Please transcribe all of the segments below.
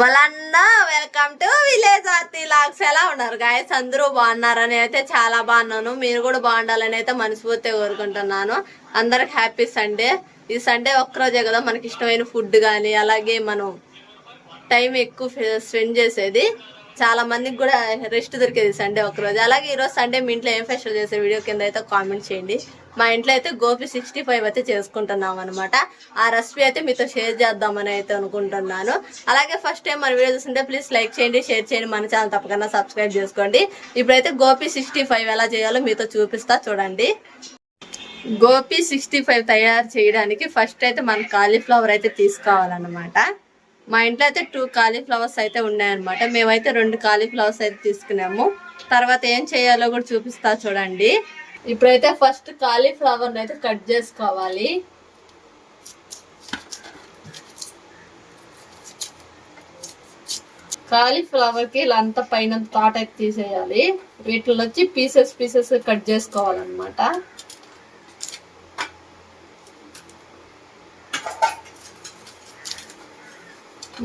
వాళ్ళన్నా welcome to village Aarti vlogs ఎలా ఉన్నారు గాయస్ అందరూ బాగున్నారని అయితే చాలా బాగున్నాను. మీరు కూడా బాగుండాలని అయితే మనస్ఫూర్తిగా కోరుకుంటున్నాను. అందరికి హ్యాపీ సండే ఈ సండే ఒక్కరోజే కదా మనకి ఇష్టమైన ఫుడ్ కానీ అలాగే మనం టైం ఎక్కువ స్పెండ్ చేసేది. చాలా మందికి కూడా రెస్ట్ దొరికేది సండే ఒకరోజు. అలాగే ఈరోజు సండే మీ ఇంట్లో ఏం ఫెస్టివల్ చేసే వీడియో కింద అయితే కామెంట్ చేయండి. మా ఇంట్లో అయితే గోపి సిక్స్టీ ఫైవ్ అయితే చేసుకుంటున్నాం అనమాట ఆ రెసిపీ అయితే మీతో షేర్ చేద్దామని అయితే అనుకుంటున్నాను. అలాగే ఫస్ట్ టైం మన వీడియో చూస్తుంటే ప్లీజ్ లైక్ చేయండి షేర్ చేయండి. మన ఛానల్ తప్పకుండా సబ్స్క్రైబ్ చేసుకోండి. ఇప్పుడైతే గోపి సిక్స్టీ ఫైవ్ ఎలా చేయాలో మీతో చూపిస్తా చూడండి. గోపి సిక్స్టీ ఫైవ్ తయారు చేయడానికి ఫస్ట్ అయితే మనం కాలీఫ్లవర్ అయితే తీసుకోవాలన్నమాట. మా ఇంట్లో అయితే టూ కాలీఫ్లవర్స్ అయితే ఉన్నాయన్నమాట. మేమైతే రెండు కాలీఫ్లవర్స్ అయితే తీసుకున్నాము. తర్వాత ఏం చేయాలో కూడా చూపిస్తా చూడండి. ఇప్పుడైతే ఫస్ట్ కాలీఫ్లవర్ని అయితే కట్ చేసుకోవాలి. కాలీఫ్లవర్కి ఇలా అంతా పైన తాట అయితే తీసేయాలి. వీటిలో వచ్చి పీసెస్ పీసెస్ కట్ చేసుకోవాలన్నమాట.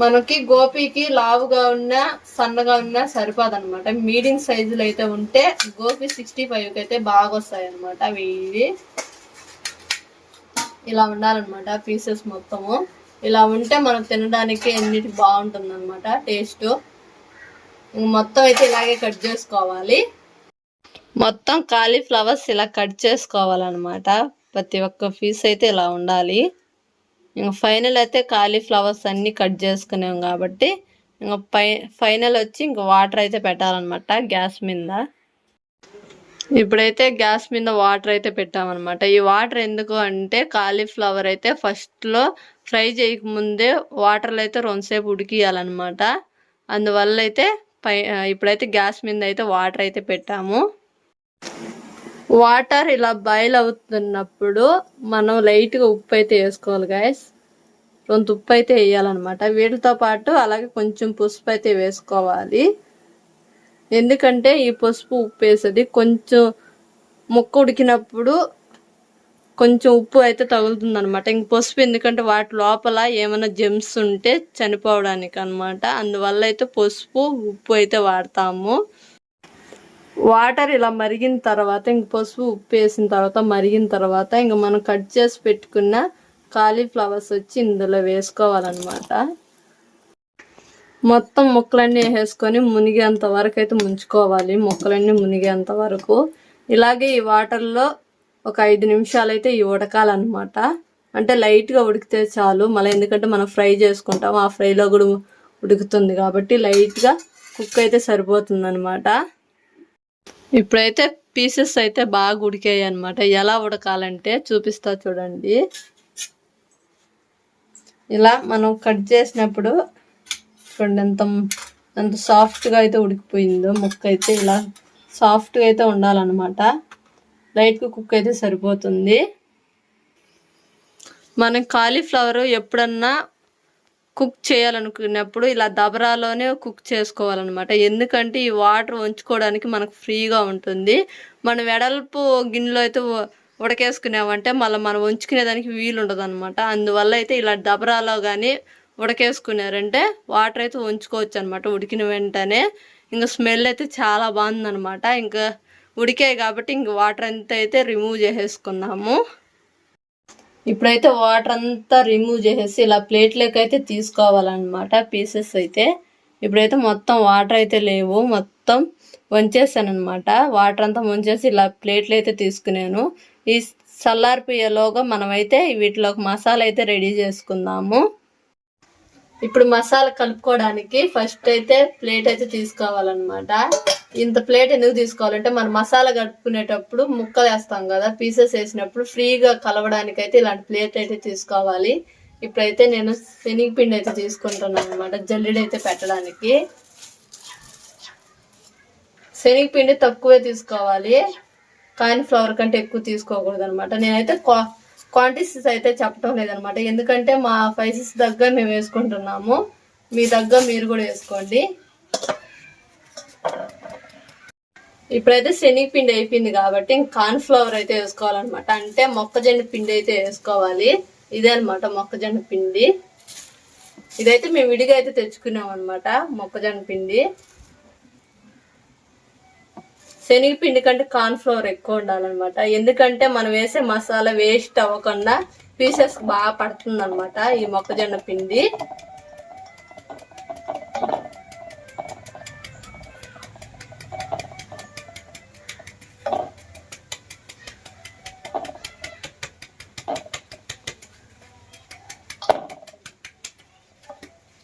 మనకి గోపికి లావుగా ఉన్న సన్నగా ఉన్న సరిపోదన్నమాట. మీడియం సైజులు అయితే ఉంటే గోపి సిక్స్టీ ఫైవ్కి అయితే బాగా వస్తాయి అనమాట ఇవి ఇలా ఉండాలన్నమాట పీసెస్ మొత్తము. ఇలా ఉంటే మనం తినడానికి ఎన్నిటి బాగుంటుంది అనమాట టేస్ట్ మొత్తం అయితే ఇలాగే కట్ చేసుకోవాలి. మొత్తం కాలీఫ్లవర్స్ ఇలా కట్ చేసుకోవాలన్నమాట. ప్రతి ఒక్క పీస్ అయితే ఇలా ఉండాలి. ఇంకా ఫైనల్ అయితే కాలీఫ్లవర్స్ అన్నీ కట్ చేసుకున్నాం కాబట్టి ఇంకా పై ఫైనల్ వచ్చి ఇంక వాటర్ అయితే పెట్టాలన్నమాట గ్యాస్ మీద. ఇప్పుడైతే గ్యాస్ మీద వాటర్ అయితే పెట్టామన్నమాట. ఈ వాటర్ ఎందుకు అంటే కాలీఫ్లవర్ అయితే ఫస్ట్లో ఫ్రై చేయకముందే వాటర్లో అయితే రెండుసేపు ఉడికియాలన్నమాట అందువల్ల అయితే పై ఇప్పుడైతే గ్యాస్ మీద అయితే వాటర్ అయితే పెట్టాము. వాటర్ ఇలా బాయిల్ అవుతున్నప్పుడు మనం లైట్గా ఉప్పు అయితే వేసుకోవాలి గాయస్ కొంత ఉప్పు అయితే వేయాలన్నమాట. వీటితో పాటు అలాగే కొంచెం పసుపు అయితే వేసుకోవాలి. ఎందుకంటే ఈ పసుపు ఉప్పు వేసేది కొంచెం ముక్క ఉడికినప్పుడు కొంచెం ఉప్పు అయితే తగులుతుంది అనమాట ఇంక పసుపు ఎందుకంటే వాటి లోపల ఏమైనా జెమ్స్ ఉంటే చనిపోవడానికి అనమాట అందువల్ల అయితే పసుపు ఉప్పు అయితే వాడతాము. వాటర్ ఇలా మరిగిన తర్వాత ఇంక పసుపు ఉప్పు వేసిన తర్వాత మరిగిన తర్వాత ఇంక మనం కట్ చేసి పెట్టుకున్న కాలీఫ్లవర్స్ వచ్చి ఇందులో వేసుకోవాలన్నమాట. మొత్తం ముక్కలన్నీ వేసుకొని మునిగేంత వరకు అయితే ముంచుకోవాలి. ముక్కలన్నీ మునిగేంత వరకు. ఇలాగే ఈ వాటర్లో ఒక ఐదు నిమిషాలు అయితే ఇవి ఉడకాలన్నమాట. అంటే లైట్గా ఉడికితే చాలు. మళ్ళీ ఎందుకంటే మనం ఫ్రై చేసుకుంటాం. ఆ ఫ్రైలో కూడా ఉడుకుతుంది కాబట్టి లైట్గా కుక్ అయితే సరిపోతుందన్నమాట. ఇప్పుడైతే పీసెస్ అయితే బాగా ఉడికాయి అనమాట ఎలా ఉడకాలంటే చూపిస్తా చూడండి. ఇలా మనం కట్ చేసినప్పుడు చూడండి ఎంత ఎంత సాఫ్ట్గా అయితే ఉడికిపోయిందో ముక్క అయితే ఇలా సాఫ్ట్గా అయితే ఉండాలన్నమాట. లైట్గా కుక్ అయితే సరిపోతుంది. మనం కాలీఫ్లవర్ ఎప్పుడన్నా కుక్ చేయాలనుకున్నప్పుడు ఇలా దబరాలోనే కుక్ చేసుకోవాలన్నమాట. ఎందుకంటే ఈ వాటర్ ఉంచుకోవడానికి మనకు ఫ్రీగా ఉంటుంది. మనం వెడల్పు గిన్నెలో అయితే ఉడకేసుకున్నామంటే మళ్ళీ మనం ఉంచుకునేదానికి వీలు ఉండదు అనమాట అందువల్ల అయితే ఇలా దబరాలో కానీ ఉడకేసుకున్నారంటే వాటర్ అయితే ఉంచుకోవచ్చు అనమాట ఉడికిన వెంటనే. ఇంకా స్మెల్ అయితే చాలా బాగుందనమాట ఇంకా ఉడికాయి కాబట్టి ఇంక వాటర్ అంతా అయితే రిమూవ్ చేసేసుకున్నాము. ఇప్పుడైతే వాటర్ అంతా రిమూవ్ చేసేసి ఇలా ప్లేట్లోకి అయితే తీసుకోవాలన్నమాట పీసెస్ అయితే. ఇప్పుడైతే మొత్తం వాటర్ అయితే లేవు. మొత్తం వంచేసాను అనమాట వాటర్ అంతా వంచేసి ఇలా ప్లేట్లు అయితే తీసుకున్నాను. ఈ చల్లారిపోయేలోగా మనమైతే వీటిలోకి మసాలా అయితే రెడీ చేసుకుందాము. ఇప్పుడు మసాలా కలుపుకోవడానికి ఫస్ట్ అయితే ప్లేట్ అయితే తీసుకోవాలన్నమాట. ఇంత ప్లేట్ ఎందుకు తీసుకోవాలంటే మనం మసాలా కలుపుకునేటప్పుడు ముక్కలు వేస్తాం కదా పీసెస్ వేసినప్పుడు ఫ్రీగా కలవడానికి అయితే ఇలాంటి ప్లేట్ అయితే తీసుకోవాలి. ఇప్పుడైతే నేను శనగపిండి అయితే తీసుకుంటున్నాను అనమాట జల్లెడ అయితే పెట్టడానికి. శనగపిండి తక్కువే తీసుకోవాలి. కాలీఫ్లవర్ కంటే ఎక్కువ తీసుకోకూడదు అనమాట నేనైతే క్వాంటిటీస్ అయితే చెప్పడం లేదనమాట ఎందుకంటే మా పైసెస్ దగ్గర మేము వేసుకుంటున్నాము. మీ దగ్గర మీరు కూడా వేసుకోండి. ఇప్పుడైతే శనగపిండి అయిపోయింది కాబట్టి కార్న్ ఫ్లవర్ అయితే వేసుకోవాలన్నమాట. అంటే మొక్కజొన్న పిండి అయితే వేసుకోవాలి. ఇదే అనమాట మొక్కజొన్న పిండి. ఇదైతే మేము విడిగా అయితే తెచ్చుకున్నాం అనమాట మొక్కజొన్న పిండి. శనగపిండి కంటే కార్న్ ఫ్లోర్ ఎక్కువ ఉండాలన్నమాట. ఎందుకంటే మనం వేసే మసాలా వేస్ట్ అవ్వకుండా పీసెస్ బాగా పడుతుంది అనమాట ఈ మొక్కజొన్న పిండి.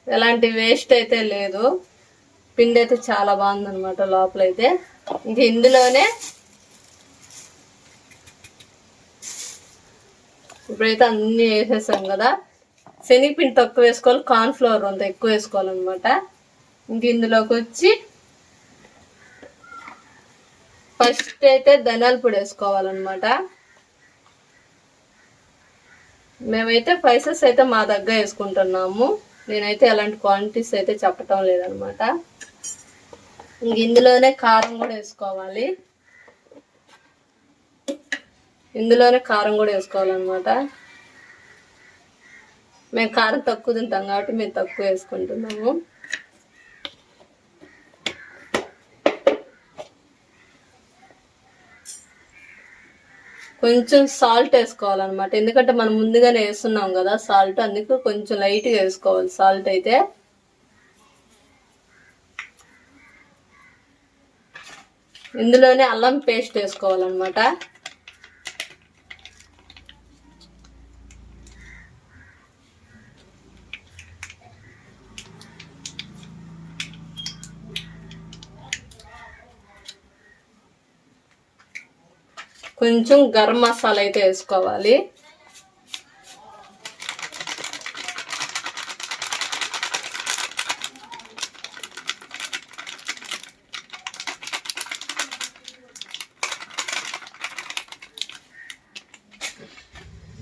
ఎలాంటి వేస్ట్ అయితే లేదు. పిండి అయితే చాలా బాగుంది అనమాట లోపల అయితే ఇంక ఇందులోనే ఇప్పుడైతే అన్నీ వేసేసాం కదా. శనగపిండి తక్కువ వేసుకోవాలి కార్న్ఫ్లవర్ అంత ఎక్కువ వేసుకోవాలన్నమాట. ఇంక ఇందులోకి వచ్చి ఫస్ట్ అయితే ధనాల పొడి వేసుకోవాలన్నమాట. మేమైతే పైసెస్ అయితే మా దగ్గర వేసుకుంటున్నాము. నేనైతే ఎలాంటి క్వాంటిటీస్ అయితే చెప్పటం లేదనమాట ఇందులోనే కారం కూడా వేసుకోవాలి. ఇందులోనే కారం కూడా వేసుకోవాలన్నమాట. మేము కారం తక్కువ తింటాం కాబట్టి మేము తక్కువ వేసుకుంటున్నాము. కొంచెం సాల్ట్ వేసుకోవాలన్నమాట. ఎందుకంటే మనం ముందుగానే వేస్తున్నాం కదా సాల్ట్ అందుకు కొంచెం లైట్గా వేసుకోవాలి సాల్ట్ అయితే. ఇందులోనే అల్లం పేస్ట్ వేసుకోవాలన్నమాట. కొంచెం గరం మసాలా అయితే వేసుకోవాలి.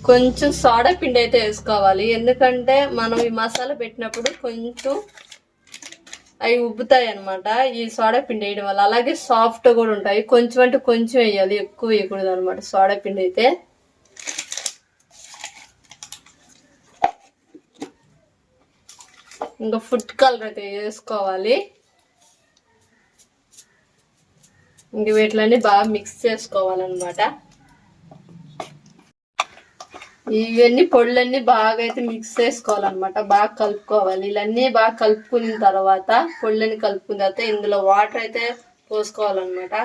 కొంచెం సోడా పిండి అయితే వేసుకోవాలి. ఎందుకంటే మనం ఈ మసాలా పెట్టినప్పుడు కొంచెం అవి ఉబ్బుతాయి అనమాట ఈ సోడా పిండి వేయడం వల్ల. అలాగే సాఫ్ట్ కూడా ఉంటాయి. కొంచెం అంటే కొంచెం వేయాలి. ఎక్కువ వేయకూడదు అనమాట సోడా పిండి అయితే. ఇంకా ఫుడ్ కలర్ అయితే వేసుకోవాలి. ఇంక వీటిలన్నీ బాగా మిక్స్ చేసుకోవాలన్నమాట. ఇవన్నీ పొడులన్నీ బాగా అయితే మిక్స్ చేసుకోవాలన్నమాట. బాగా కలుపుకోవాలి. ఇవన్నీ బాగా కలుపుకున్న తర్వాత పొడులన్నీ కలుపుకున్న తర్వాత ఇందులో వాటర్ అయితే పోసుకోవాలన్నమాట.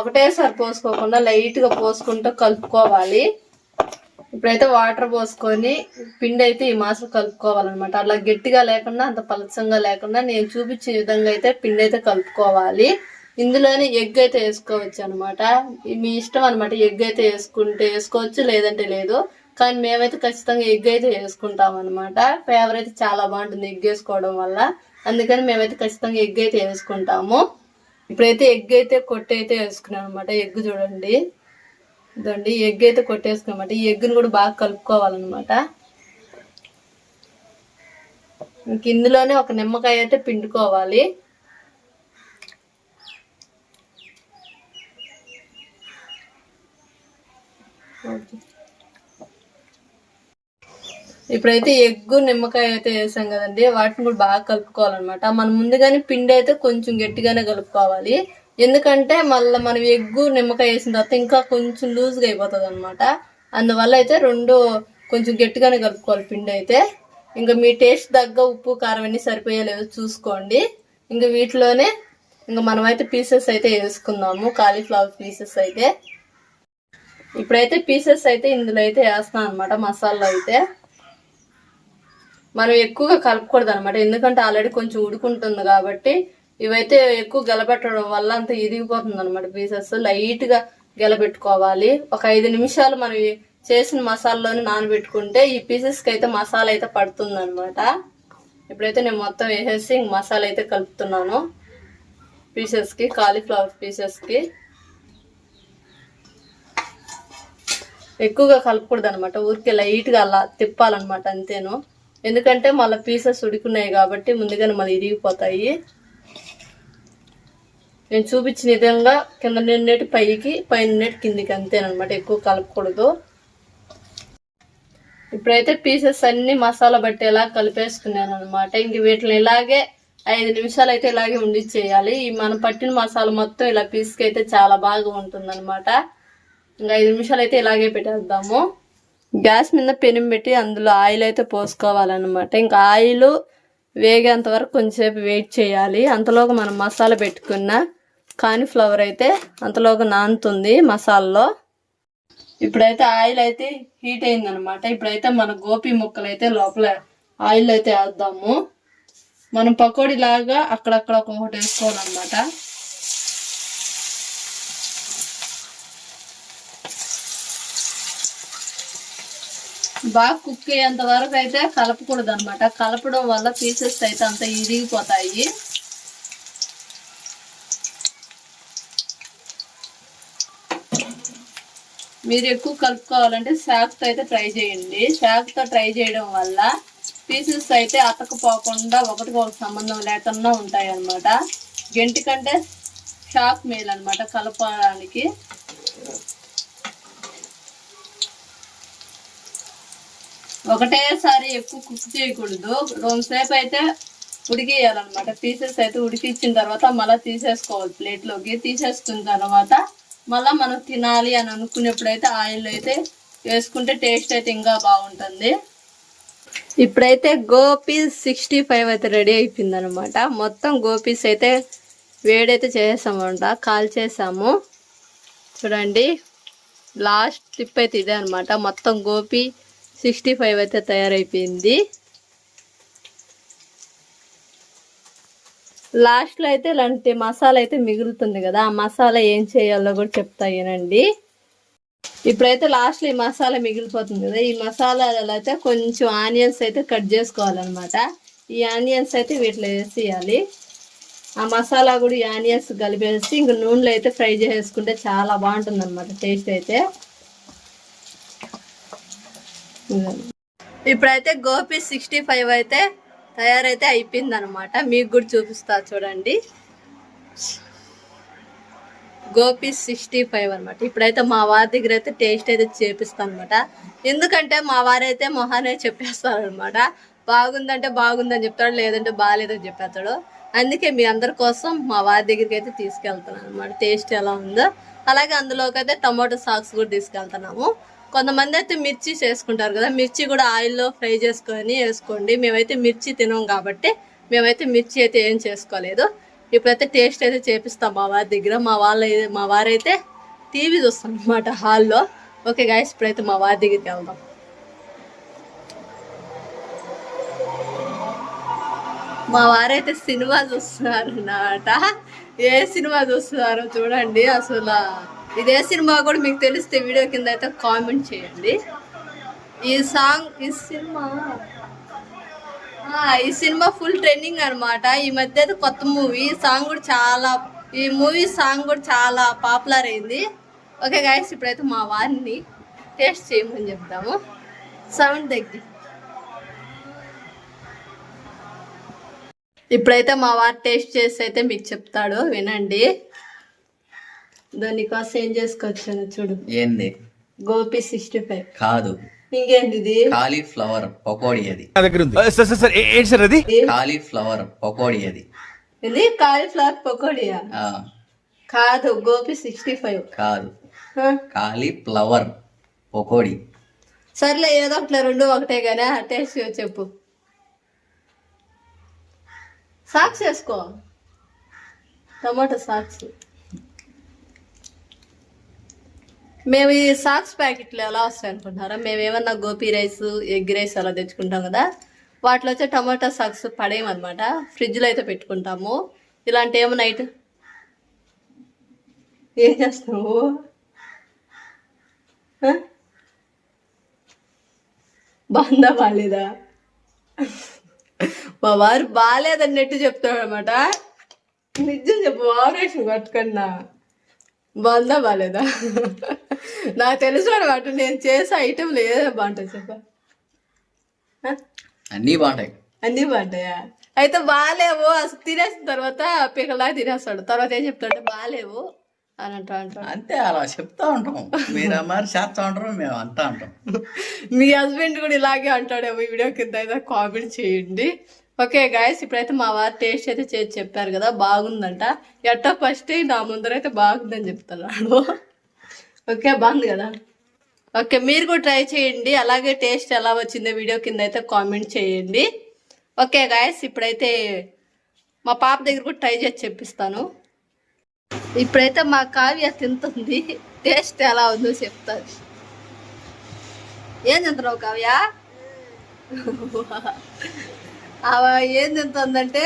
ఒకటేసారి పోసుకోకుండా లైట్గా పోసుకుంటూ కలుపుకోవాలి. ఇప్పుడైతే వాటర్ పోసుకొని పిండి అయితే ఈ మాసం కలుపుకోవాలన్నమాట. అలా గట్టిగా లేకుండా అంత పలసంగా లేకుండా నేను చూపించిన విధంగా అయితే పిండి అయితే కలుపుకోవాలి. ఇందులోనే ఎగ్ అయితే వేసుకోవచ్చు అనమాట మీ ఇష్టం అనమాట ఎగ్ అయితే వేసుకుంటే వేసుకోవచ్చు లేదంటే లేదు. కానీ మేమైతే ఖచ్చితంగా ఎగ్ అయితే వేసుకుంటాం అనమాట ఫ్లేవర్ అయితే చాలా బాగుంటుంది ఎగ్ వేసుకోవడం వల్ల. అందుకని మేమైతే ఖచ్చితంగా ఎగ్ అయితే వేసుకుంటాము. ఇప్పుడైతే ఎగ్ అయితే కొట్టి అయితే వేసుకున్నాం అనమాట ఎగ్ చూడండి. ఇదండి ఎగ్ అయితే కొట్టేసుకున్నమాట ఈ ఎగ్గును కూడా బాగా కలుపుకోవాలన్నమాట. ఇంక ఇందులోనే ఒక నిమ్మకాయ అయితే పిండుకోవాలి. ఓకే ఇప్పుడైతే ఎగ్గు నిమ్మకాయ అయితే వేసాం కదండి. వాటిని కూడా బాగా కలుపుకోవాలన్నమాట. మనం ముందుగానే పిండి అయితే కొంచెం గట్టిగానే కలుపుకోవాలి. ఎందుకంటే మళ్ళీ మనం ఎగ్గు నిమ్మకాయ వేసిన తర్వాత ఇంకా కొంచెం లూజ్గా అయిపోతుంది అనమాట అందువల్ల అయితే రెండు కొంచెం గట్టిగానే కలుపుకోవాలి పిండి అయితే. ఇంకా మీ టేస్ట్ తగ్గ ఉప్పు కారం అన్ని సరిపోయేలేదో చూసుకోండి. ఇంకా వీటిలోనే ఇంకా మనమైతే పీసెస్ అయితే వేసుకుందాము కాలీఫ్లవర్ పీసెస్ అయితే. ఇప్పుడైతే పీసెస్ అయితే ఇందులో అయితే వేస్తాం అనమాట మసాలా అయితే. మనం ఎక్కువగా కలపకూడదు అనమాట ఎందుకంటే ఆల్రెడీ కొంచెం ఉడుకుంటుంది కాబట్టి ఇవైతే ఎక్కువ గెలబెట్టడం వల్ల అంత ఇరిగిపోతుంది అనమాట పీసెస్. లైట్గా గెలబెట్టుకోవాలి. ఒక ఐదు నిమిషాలు మనం చేసిన మసాలాలోని నానబెట్టుకుంటే ఈ పీసెస్కి అయితే మసాలా అయితే పడుతుంది అనమాట ఇప్పుడైతే నేను మొత్తం వేసేసి ఇంక మసాలా అయితే కలుపుతున్నాను. పీసెస్కి కాలీఫ్లవర్ పీసెస్కి ఎక్కువగా కలపకూడదు అనమాట ఊరికే లైట్గా అలా తిప్పాలన్నమాట అంతేను. ఎందుకంటే మళ్ళీ పీసెస్ ఉడుకున్నాయి కాబట్టి ముందుగానే మళ్ళీ ఇరిగిపోతాయి. నేను చూపించిన విధంగా కింద నిన్నటి పైకి పైన నిన్నటి కిందికి అంతేనమాట ఎక్కువ కలపకూడదు. ఇప్పుడైతే పీసెస్ అన్ని మసాలా బట్టేలా కలిపేసుకున్నాను అనమాట ఇంక వీటిని ఇలాగే ఐదు నిమిషాలు అయితే ఇలాగే ఉండి చేయాలి. ఈ మనం పట్టిన మసాలా మొత్తం ఇలా పీస్కి అయితే చాలా బాగా ఉంటుంది అనమాట ఇంకా ఐదు నిమిషాలు అయితే ఇలాగే పెట్టేద్దాము. గ్యాస్ మీద పెనం పెట్టి అందులో ఆయిల్ అయితే పోసుకోవాలన్నమాట. ఇంకా ఆయిల్ వేగేంత వరకు కొంచెంసేపు వెయిట్ చేయాలి. అంతలోగా మనం మసాలా పెట్టుకున్న కాలీఫ్లవర్ అయితే అంతలోగా నానుతుంది మసాలాలో. ఇప్పుడైతే ఆయిల్ అయితే హీట్ అయిందనమాట ఇప్పుడైతే మన గోపి ముక్కలు అయితే లోపల ఆయిల్ అయితే వేద్దాము. మనం పకోడీ లాగా అక్కడక్కడ ఒక్కొక్కటి వేసుకోవాలన్నమాట. బాగా కుక్ అయ్యేంత వరకు అయితే కలపకూడదు అనమాట కలపడం వల్ల పీసెస్ అయితే అంత ఇరిగిపోతాయి. మీరు ఎక్కువ కలుపుకోవాలంటే శాక్తో అయితే ట్రై చేయండి. శాక్తో ట్రై చేయడం వల్ల పీసెస్ అయితే అతకపోకుండా ఒకటికి ఒక సంబంధం లేకుండా ఉంటాయి అన్నమాట గెంటి కంటే షాక్ మేల్ అనమాట కలపడానికి. ఒకటేసారి ఎక్కువ కుక్ చేయకూడదు. సేపు అయితే ఉడికేయాలన్నమాట పీసెస్ అయితే ఉడికిచ్చిన తర్వాత మళ్ళీ తీసేసుకోవాలి ప్లేట్లోకి. తీసేసుకున్న తర్వాత మళ్ళీ మనం తినాలి అని అనుకునేప్పుడైతే ఆయిల్ అయితే వేసుకుంటే టేస్ట్ అయితే ఇంకా బాగుంటుంది. ఇప్పుడైతే గోపీస్ సిక్స్టీ ఫైవ్ అయితే రెడీ అయిపోయింది అనమాట మొత్తం గోపీస్ అయితే వేడైతే చేసామంట కాల్ చేసాము చూడండి. లాస్ట్ టిప్ అయితే ఇదే అనమాట మొత్తం గోపి సిక్స్టీ ఫైవ్ అయితే తయారైపోయింది. లాస్ట్లో అయితే ఇలాంటి మసాలా అయితే మిగులుతుంది కదా ఆ మసాలా ఏం చేయాలో కూడా చెప్తాయనండి ఇప్పుడైతే లాస్ట్లో ఈ మసాలా మిగిలిపోతుంది కదా ఈ మసాలాలో అయితే కొంచెం ఆనియన్స్ అయితే కట్ చేసుకోవాలన్నమాట. ఈ ఆనియన్స్ అయితే వీటిలో వేసేయాలి. ఆ మసాలా కూడా ఈ ఆనియన్స్ కలిపేసి ఇంక నూనెలో అయితే ఫ్రై చేసుకుంటే చాలా బాగుంటుంది అనమాట టేస్ట్ అయితే. ఇప్పుడైతే గోపి సిక్స్టీ ఫైవ్ అయితే తయారైతే అయిపోయింది అనమాట మీకు కూడా చూపిస్తా చూడండి. గోపి సిక్స్టీ ఫైవ్ అనమాట ఇప్పుడైతే మా వారి దగ్గర అయితే టేస్ట్ అయితే చేపిస్తాను అనమాట ఎందుకంటే మా వారైతే మొహానే చెప్పేస్తారు అనమాట బాగుందంటే బాగుందని చెప్తాడు లేదంటే బాగాలేదని చెప్పేస్తాడు. అందుకే మీ అందరి కోసం మా వారి దగ్గరికి అయితే తీసుకెళ్తాను అనమాట టేస్ట్ ఎలా ఉందో. అలాగే అందులోకి అయితే టమాటో సాక్స్ కూడా తీసుకెళ్తున్నాము. కొంతమంది అయితే మిర్చి చేసుకుంటారు కదా మిర్చి కూడా ఆయిల్లో ఫ్రై చేసుకొని వేసుకోండి. మేమైతే మిర్చి తినం కాబట్టి మేమైతే మిర్చి అయితే ఏం చేసుకోలేదు. ఇప్పుడైతే టేస్ట్ అయితే చేపిస్తాం మా వారి దగ్గర. మా వాళ్ళ మా వారైతే టీవీ చూస్తాం అనమాట హాల్లో. ఓకే గాయస్ ఇప్పుడైతే మా వారి దగ్గరికి వెళ్దాం. మా వారైతే సినిమా చూస్తున్నారు అన్నమాట ఏ సినిమా చూస్తున్నారో చూడండి అసలు. ఇదే సినిమా కూడా మీకు తెలిస్తే వీడియో కింద అయితే కామెంట్ చేయండి. ఈ సాంగ్ ఈ సినిమా? ఈ సినిమా ఫుల్ ట్రెండింగ్ అనమాట ఈ మధ్య అయితే కొత్త మూవీ సాంగ్ కూడా చాలా ఈ మూవీ సాంగ్ కూడా చాలా పాపులర్ అయింది. ఓకే గాయస్ ఇప్పుడైతే మా వారిని టేస్ట్ చేయమని చెప్తాము సౌండ్ దగ్గర ఇప్పుడైతే మా వారు టేస్ట్ చేసి అయితే మీకు చెప్తాడు. వినండి. దానికోసం ఏం చేసుకొచ్చాను చూడు. ఏంది? Gobi sixty five. కాదు. ఇంకేంటి ఇది కాలీఫ్లవర్ పకోడీ అది. నా దగ్గర ఉంది. సార్ సార్ సార్ ఏ- ఏంటి సార్ అది? కాలీఫ్లవర్ పకోడీ అది. ఇది కాలీఫ్లవర్ పకోడియా? ఆ, కాదు గోపి సిక్స్టీ ఫైవ్. కాదు. కాలీఫ్లవర్ పకోడీ. సర్లే ఏదో ఒకటి రెండు ఒకటే కానీ టేస్ట్ చెప్పు. సాక్స్ వేసుకో. Tomato socks. మేము ఈ సాక్స్ ప్యాకెట్లు ఎలా వస్తాయి అనుకుంటున్నారా? మేము ఏమన్నా గోపీ రైస్ ఎగ్ రైస్ అలా తెచ్చుకుంటాం కదా వాటిలో వచ్చే టమాటా సాక్స్ పడేయమన్నమాట ఫ్రిడ్జ్లో అయితే పెట్టుకుంటాము. ఇలాంటి ఏమన్నా నైట్ ఏం చేస్తావు? బాగుందా బాగాలేదా మా వారు బాగాలేదన్నట్టు చెప్తాడు అనమాట నిజం చెప్పు ఆపరేషన్ కట్టుకున్నా బాగుందా బాగాలేదా నాకు తెలుసు అనమాట నేను చేసే ఐటెంలు ఏదో బాగుంటుంది చెప్ప. అన్నీ బాగుంటాయి. అన్నీ బాగుంటాయా? అయితే బాగాలేవు అసలు తినేసిన తర్వాత పిక్కలా తినేస్తాడు. తర్వాత ఏం చెప్తాడు బాగాలేవు అని అంటా అంటాడు అంతే అలా చెప్తా ఉంటాం. మీరు మరి చేస్తా ఉంటారు మేము అంతా ఉంటాం. మీ హస్బెండ్ కూడా ఇలాగే అంటాడేమో ఈ వీడియో కింద అయితే కామెంట్ చేయండి. ఓకే గాయస్ ఇప్పుడైతే మా వారు టేస్ట్ అయితే చేసి చెప్పారు కదా బాగుందంట. ఎట్టా ఫస్ట్ నా ముందరైతే బాగుందని చెప్తున్నాడు. ఓకే బాగుంది కదా? ఓకే మీరు కూడా ట్రై చేయండి. అలాగే టేస్ట్ ఎలా వచ్చిందో వీడియో కింద అయితే కామెంట్ చేయండి. ఓకే గాయస్ ఇప్పుడైతే మా పాప దగ్గర కూడా ట్రై చేసి చెప్పిస్తాను. ఇప్పుడైతే మా కావ్య తింటుంది. టేస్ట్ ఎలా ఉందో చెప్తాను. ఏం తింటున్నావు కావ్య? ఆమె ఏం తింటుందంటే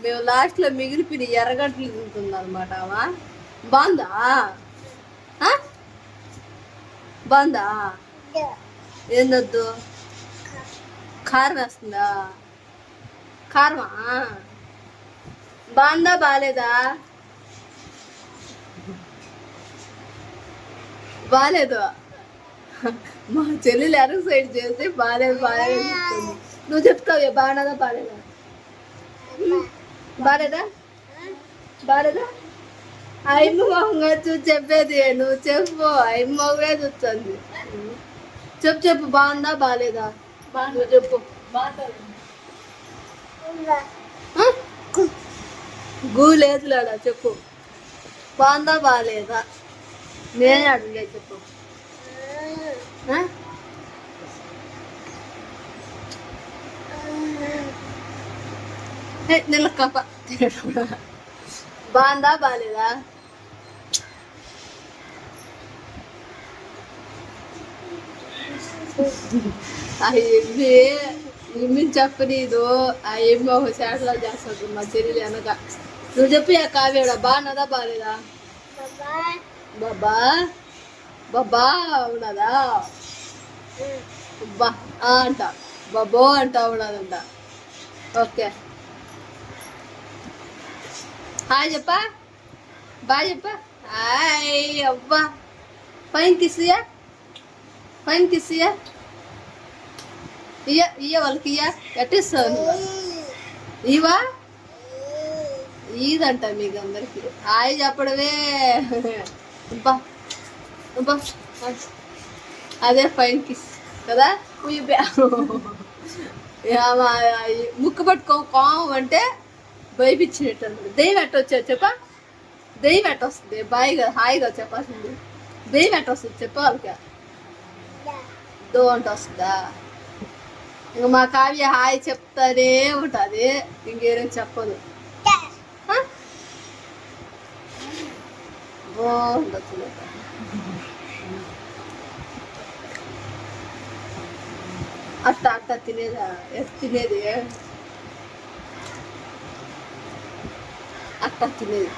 మేము లాస్ట్లో మిగిలిపోయిన ఎర్రగడ్డలు తింటుంది అనమాట ఆమె బాగుందా? ఆ? బాగుందా? ఏందొద్దు కారం వేస్తుందా? కారమా? బాగుందా బాగాలేదా బాగాలేదు మా చెల్లెలు ఎర్ర సైడ్ చేస్తే బాగాలేదు బాగాలేదు నువ్వు చెప్తావు బాగాలేదా? బాగాలేదా? బాగాలేదా? బాగాలేదా అయ్యమ్మ మొహంగా చూసి చెప్పేది నువ్వు చెప్పు అయ్యమ్మ మొహమే చూస్తుంది. చెప్పు చెప్పు బాగుందా బాగాలేదా? నువ్వు చెప్పు? గూ లేదులేడా చెప్పు. బాగుందా బాగాలేదా? నేనే అడిగే చెప్పు. నిలకప్ప బాగుందా? బాగాలేదా ఎమ్మి ఎమ్మి చెప్పనీదు. ఆ ఒక చేటలో చేస్తుంది మా చెల్లెలు వెనక. నువ్వు చెప్పి ఆ కావ్యడా బాగున్నదా బాగాలేదా బాబా బాబా ఉన్నదా బా ఆ అంట. బాబో అంట ఉన్నదంట ఓకే. హాయ్ చెప్పా? బాయ్ చెప్పా? హాయ్ అబ్బా. పైన కిసియా పైన కిసియా ఇయ్య ఇయ్య వాళ్ళకి ఇయ్య. ఎట్టిస్తావు నువ్వు? ఇవా ఈదంట మీకు అందరికి. హాయ్ చెప్పడమే. అబ్బా. అబ్బా. అదే ఫైన్ కిస్. కదా? ముక్కు పట్టుకో కాము అంటే భయపించినట్టు అనమాట దెయ్యం ఎట్ట వచ్చా చెప్పా. దెయ్యం ఎట్ట వస్తుంది. బాయిగా హాయిగా చెప్పాల్సింది. దెయ్యం ఎట్ట వస్తుంది వాళ్ళకి దో అంట వస్తుందా? ఇంక మా కావ్య హాయ్ చెప్తానే ఉంటుంది. ఇంకేం చెప్పదు. బాగుంటుంది అట్ట అట్ట తినేదా? తినేది? అట్ట తినేది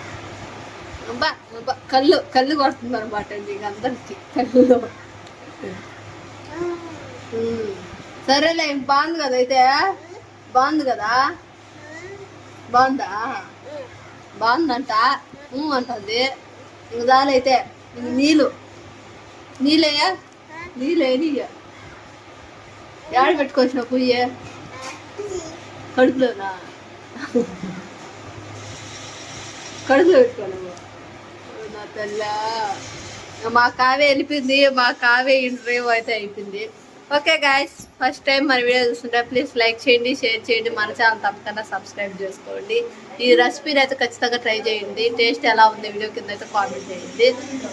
అబ్బా అబ్బా కళ్ళు కళ్ళు కొడుతుంది అనమాట అండి ఇంక అందరికి కళ్ళు సరేలే బాగుంది కదా అయితే? బాగుంది కదా? బాగుందా? బాగుందంట? అంటుంది. ఇంక దాలైతే ఇంక నీళ్ళు. నీళ్ళయ్యా? నీళ్ళేది నీళ్ళు ఏడ పెట్టుకొచ్చిన పుయ్యే? కడుపులోనా? కడుపులో పెట్టుకోను. నా తెల్ల. మా కావే వెళ్ళిపోయింది మా కావే ఇంటర్వ్యూ అయితే అయిపోయింది. ఓకే గాయస్ ఫస్ట్ టైం మన వీడియో చూస్తుంటే ప్లీజ్ లైక్ చేయండి షేర్ చేయండి. మన ఛానల్ తప్పకుండా సబ్స్క్రైబ్ చేసుకోండి. ఈ రెసిపీని అయితే ఖచ్చితంగా ట్రై చేయండి. టేస్ట్ ఎలా ఉంది వీడియో కింద అయితే కామెంట్ చేయండి.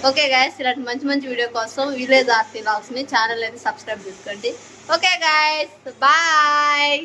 ఓకే గాయస్ ఇలాంటి మంచి మంచి వీడియో కోసం విలేజ్ ఆర్తి లాగ్స్ని ఛానల్ అయితే సబ్స్క్రైబ్ చేసుకోండి. Okay guys bye